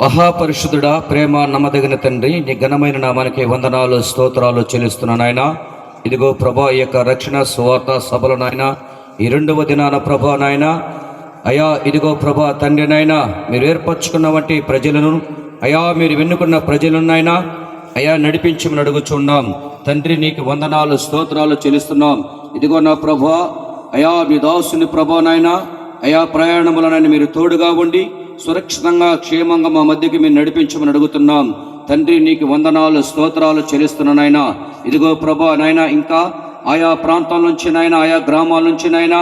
మహాపరిశుద్ధుడా ప్రేమ నమ్మదగిన తండ్రి నీ ఘనమైన నామానికి వందనాలు స్తోత్రాలు చెల్లిస్తున్నాను నాయన. ఇదిగో ప్రభా ఈ యొక్క రక్షణ సువార్త సభలు నాయన. ఈ రెండవ దినాన ప్రభా నాయన అయా ఇదిగో ప్రభా తండ్రి నాయన మీరు ఏర్పరచుకున్న వంటి ప్రజలను అయా మీరు వెన్నుకున్న ప్రజలను నాయన అయా నడిపించమని అడుగుచున్నాం. తండ్రి నీకు వందనాలు స్తోత్రాలు చెల్లిస్తున్నాం. ఇదిగో నా ప్రభా అయా మీ దాసుని ప్రభా నాయన అయా ప్రయాణములనని మీరు తోడుగా ఉండి సురక్షితంగా క్షేమంగా మా మధ్యకి మేము నడిపించమని అడుగుతున్నాం. తండ్రి నీకు వందనాలు స్తోత్రాలు చెల్లిస్తున్నానైనా ఇదిగో ప్రభా నాయన ఇంకా ఆయా ప్రాంతాల నుంచి నాయన ఆయా గ్రామాల నుంచి నాయన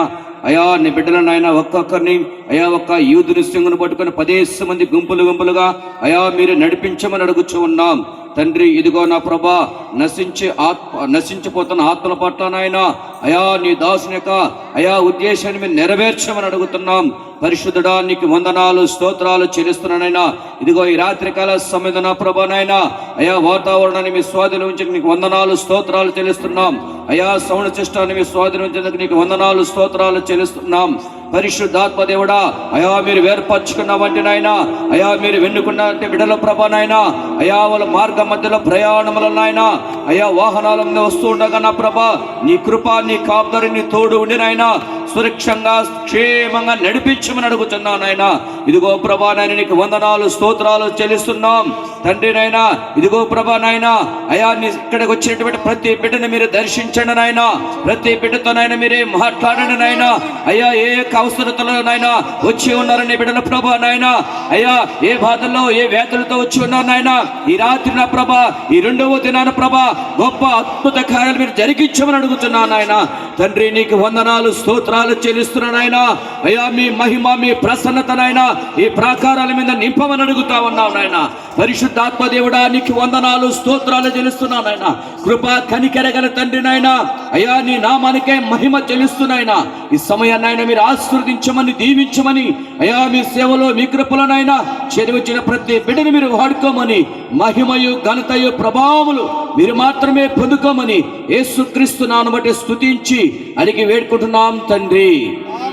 అయా నీ బిడ్డలను ఒక్కొక్కరిని అయా ఒక్క యూదుని సింగును పట్టుకొని పదేసి మంది గుంపులు గుంపులుగా అయా మీరు నడిపించమని అడుగుచూ ఉన్నాం. తండ్రి ఇదిగో నా ప్రభా నశించి ఆత్మ నశించిపోతున్న ఆత్మల పట్ల నాయన అయా నీ దాసుని యొక్క అయా ఉద్దేశాన్ని మేము నెరవేర్చమని అడుగుతున్నాం. పరిశుద్ధుడా నీకు వందనాలు స్తోత్రాలు చెల్లిస్తున్నానైనా ఇదిగో ఈ రాత్రికాల సమయంలో నా ప్రభా నాయన అయా వాతావరణాన్ని మీ స్వాధీనం ఉంచి నీకు వందనాలు స్తోత్రాలు చెల్లిస్తున్నాం. అయా సౌండ్ సిస్టాన్ని మీ స్వాధీనం ఉంచేందుకు నీకు వందనాలు స్తోత్రాలు చెల్లిస్తున్నాం. పరిశుద్ధాత్మ దేవుడా అయా మీరు వేర్పరచుకున్న వంటి నాయన అయా మీరు వెన్నుకున్న వంటి బిడల ప్రభ నాయన అయా వాళ్ళ మార్గం మధ్యలో ప్రయాణముల నాయన అయా వాహనాల మీద వస్తూ ఉండగా నా ప్రభ నీ కృప నీ కాపుదరి నీ తోడు ఉండి నాయన సురక్షంగా క్షేమంగా నడిపించమని అడుగుతున్నాను నాయన. ఇదిగో ప్రభా నాయన నీకు వందనాలు స్తోత్రాలు చెల్లిస్తున్నాం. తండ్రి నాయన ఇదిగో ప్రభా నాయన అయా ఇక్కడికి వచ్చినటువంటి ప్రతి బిడ్డను మీరు దర్శించండి నాయన. ప్రతి బిడ్డతో మీరే మాట్లాడండి నాయన. అయ్యా ఏ యొక్క అవసరతలో నాయన వచ్చి ఉన్నారని బిడ్డల ప్రభా నాయన. అయ్యా ఏ బాధల్లో ఏ వ్యాధులతో వచ్చి ఉన్నారు నాయన. ఈ రాత్రి నా ప్రభ ఈ రెండవ దినాన ప్రభ గొప్ప అద్భుత కార్యాలు మీరు జరిగించమని అడుగుతున్నాను నాయన. తండ్రి నీకు వందనాలు స్తోత్రాలు చెల్లిస్తున్నానైనా అయ్యా మీ మహిమ మీ ప్రసన్నత ఈ ప్రాకారాల మీద నింపమని అడుగుతా ఉన్నావు నాయన. పరిశుద్ధాత్మ దేవుడా నీకు వందనాలు స్తోత్రాలు చెల్లిస్తున్నానైనా కృప కనికెరగల తండ్రి నాయన. అయ్యా నీ నామానికే మహిమ చెల్లిస్తున్నాయన ఈ సమయాన్ని ఆయన మీరు ఆశీర్వదించమని దీవించమని అయ్యా మీ సేవలో మీ కృపలనైనా చెరివచ్చిన ప్రతి బిడ్డని మీరు వాడుకోమని మహిమయు ఘనతయు ప్రభావములు మీరు మాత్రమే పొందుకోమని యేసుక్రీస్తు నాను బట్టి స్తుతించి అడిగి వేడుకుంటున్నాం తండ్రి.